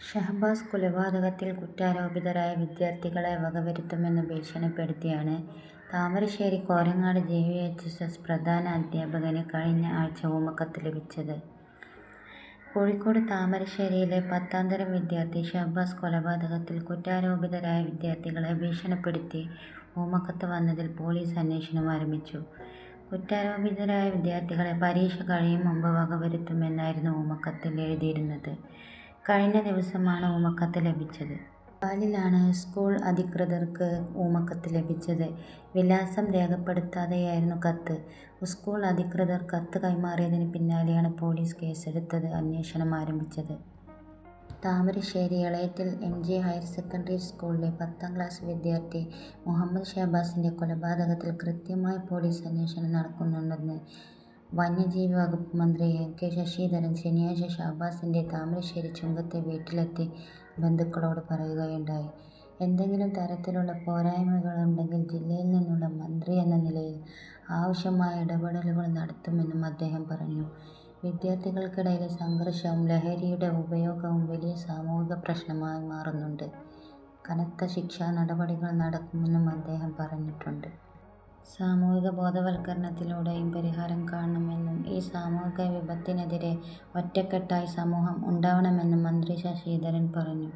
ഷഹബാസ് കൊലപാതകത്തിൽ കുറ്റാരോപിതരായ വിദ്യാർത്ഥികളെ വകവരുത്തുമെന്ന് ഭീഷണിപ്പെടുത്തിയാണ് Thamarassery Korangad J. V. H. S. S പ്രധാന അധ്യാപകന് കഴിഞ്ഞ ആഴ്ച ഊമക്കത്ത് ലഭിച്ചത്. കോഴിക്കോട് താമരശ്ശേരിയിലെ പത്താം തരം വിദ്യാർത്ഥി ഷഹബാസ് കൊലപാതകത്തിൽ കുറ്റാരോപിതരായ വിദ്യാർത്ഥികളെ ഭീഷണിപ്പെടുത്തി ഊമക്കത്ത് വന്നതിൽ പോലീസ് അന്വേഷണം ആരംഭിച്ചു. കുറ്റാരോപിതരായ വിദ്യാർത്ഥികളെ പരീക്ഷ കഴിയും മുമ്പ് വകവരുത്തുമെന്നായിരുന്നു ഊമക്കത്തിൽ എഴുതിയിരുന്നത്. കഴിഞ്ഞ ദിവസമാണ് ഊമക്കത്ത് ലഭിച്ചത്. പാലിലാണ് സ്കൂൾ അധികൃതർക്ക് ഊമക്കത്ത് ലഭിച്ചത്. വിലാസം രേഖപ്പെടുത്താതെയായിരുന്നു കത്ത്. സ്കൂൾ അധികൃതർ കത്ത് കൈമാറിയതിന് പിന്നാലെയാണ് പോലീസ് കേസെടുത്തത് അന്വേഷണം ആരംഭിച്ചത്. Thamarassery Elettil M. G. Higher secondary സ്കൂളിലെ പത്താം ക്ലാസ് വിദ്യാർത്ഥി മുഹമ്മദ് ഷഹബാസിന്റെ കൊലപാതകത്തിൽ കൃത്യമായ പോലീസ് അന്വേഷണം നടക്കുന്നുണ്ടെന്ന് വന്യജീവി വകുപ്പ് മന്ത്രി എ. കെ ശശിധരൻ ശനിയാഴ്ച ഷാബാസിന്റെ താമരശ്ശേരി ചുങ്കത്തെ വീട്ടിലെത്തി ബന്ധുക്കളോട് പറയുകയുണ്ടായി. എന്തെങ്കിലും തരത്തിലുള്ള പോരായ്മകളുണ്ടെങ്കിൽ ജില്ലയിൽ നിന്നുള്ള മന്ത്രി എന്ന നിലയിൽ ആവശ്യമായ ഇടപെടലുകൾ നടത്തുമെന്നും അദ്ദേഹം പറഞ്ഞു. വിദ്യാർത്ഥികൾക്കിടയിലെ സംഘർഷവും ലഹരിയുടെ ഉപയോഗവും വലിയ സാമൂഹിക പ്രശ്നമായി മാറുന്നുണ്ട്. കനത്ത ശിക്ഷാ നടപടികൾ നടക്കുമെന്നും അദ്ദേഹം പറഞ്ഞിട്ടുണ്ട്. സാമൂഹിക ബോധവൽക്കരണത്തിലൂടെയും പരിഹാരം കാണണമെന്നും ഈ സാമൂഹിക വിപത്തിനെതിരെ ഒറ്റക്കെട്ടായി സമൂഹം ഉണ്ടാവണമെന്നും മന്ത്രി ശശിധരൻ പറഞ്ഞു.